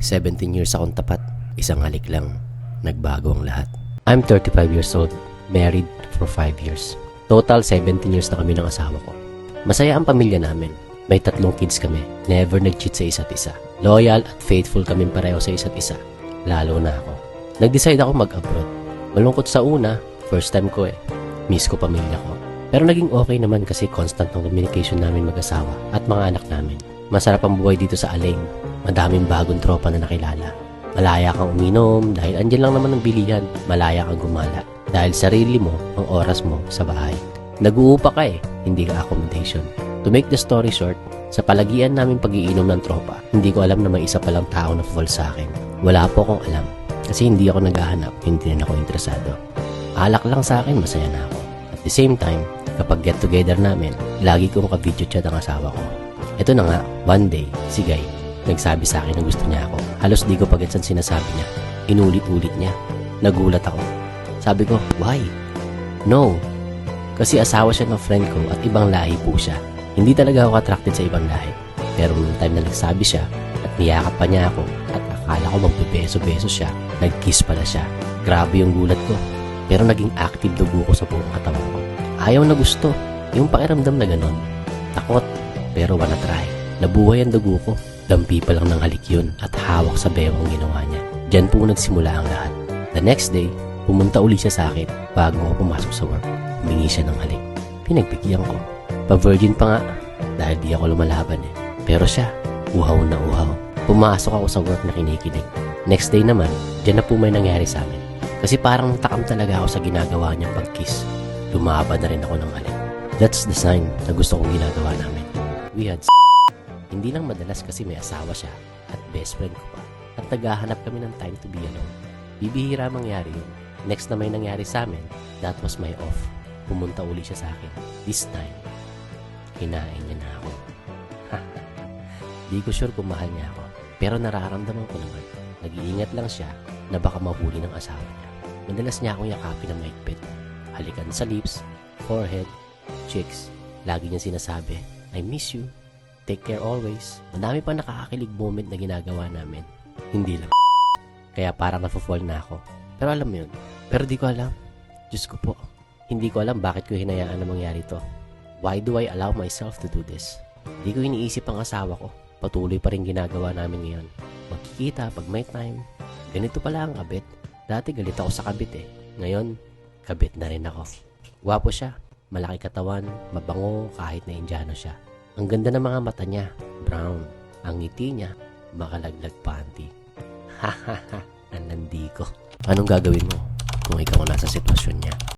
17 years akong tapat, isang halik lang, nagbago ang lahat. I'm 35 years old, married for 5 years. Total 17 years na kami ng asawa ko. Masaya ang pamilya namin. May tatlong kids kami. Never nag-cheat sa isa't isa. Loyal at faithful kami pareho sa isa't isa. Lalo na ako. Nag-decide ako mag-abroad. Malungkot sa una, first time ko eh. Miss ko pamilya ko. Pero naging okay naman kasi constant ng communication namin mag-asawa at mga anak namin. Masarap ang buhay dito sa Aling. Madaming bagong tropa na nakilala. Malaya kang uminom dahil andyan lang naman ang bilihan. Malaya kang gumala dahil sarili mo ang oras mo sa bahay. Nag-uupa ka eh, hindi ka accommodation. To make the story short, sa palagian namin pag-iinom ng tropa, hindi ko alam na may isa palang tao na fall sa akin. Wala po akong alam kasi hindi ako naghahanap, hindi rin ako interesado. Alak lang sa akin, masaya na ako. At the same time, kapag get together namin, lagi kong ka-video chat ang asawa ko. Ito na nga, one day, si Guy, nagsabi sa akin na gusto niya ako. Halos di ko pagkatsan sinasabi niya. Inulit-ulit niya. Nagulat ako. Sabi ko, why? No. Kasi asawa siya ng friend ko at ibang lahi po siya. Hindi talaga ako attracted sa ibang lahi. Pero nung time na nagsabi siya at niyakap pa niya ako at akala ko magbebeso-beso siya, nag-kiss pala siya. Grabe yung gulat ko. Pero naging active dugo ko sa buong katawan ko. Ayaw na gusto. Yung pakiramdam na ganon. Takot. Pero wanna try. Nabuhay ang dugo ko. Dampi pa lang ng halik yun at hawak sa bewang ginawa niya. Diyan po nagsimula ang lahat. The next day, pumunta uli siya sa akin bago ako pumasok sa work. Humingi siya ng halik. Pinagbigyan ko. Pa-virgin pa nga dahil di ako lumalaban eh. Pero siya, uhaw na uhaw. Pumasok ako sa work na kinikilig. Next day naman, dyan na po may nangyari sa amin. Kasi parang natakam talaga ako sa ginagawa niyang pag-kiss. Lumaban na rin ako ng halik. That's the sign na gusto kong ginagawa namin. We had hindi lang madalas kasi may asawa siya at best friend ko pa. At naghahanap kami ng time to be alone. Bibihira mangyari yun. Next na may nangyari sa amin, that was my off. Pumunta uli siya sa akin. This time, kinain niya na ako. Di ko sure kung mahal niya ako. Pero nararamdaman ko naman, nag-iingat lang siya na baka mahuli ng asawa niya. Madalas niya akong yakapin ng maigpit. Halikan sa lips, forehead, cheeks. Lagi niya sinasabi, I miss you. Take care always. Madami pa nakakakilig moment na ginagawa namin. Hindi lang. Kaya parang nafo-fall na ako. Pero alam mo yun. Pero di ko alam. Diyos ko po. Hindi ko alam bakit ko hinayaan na mangyari to. Why do I allow myself to do this? Di ko iniisip ang asawa ko. Patuloy pa rin ginagawa namin ngayon. Magkikita pag may time. Ganito pala ang kabit. Dati galit ako sa kabit eh. Ngayon, kabit na rin ako. Gwapo siya. Malaki katawan, mabango kahit na Indiano siya. Ang ganda ng mga mata niya, brown. Ang ngiti niya, makalaglag panty. Hahaha, ang landi ko. Anong gagawin mo kung ikaw nasa sitwasyon niya?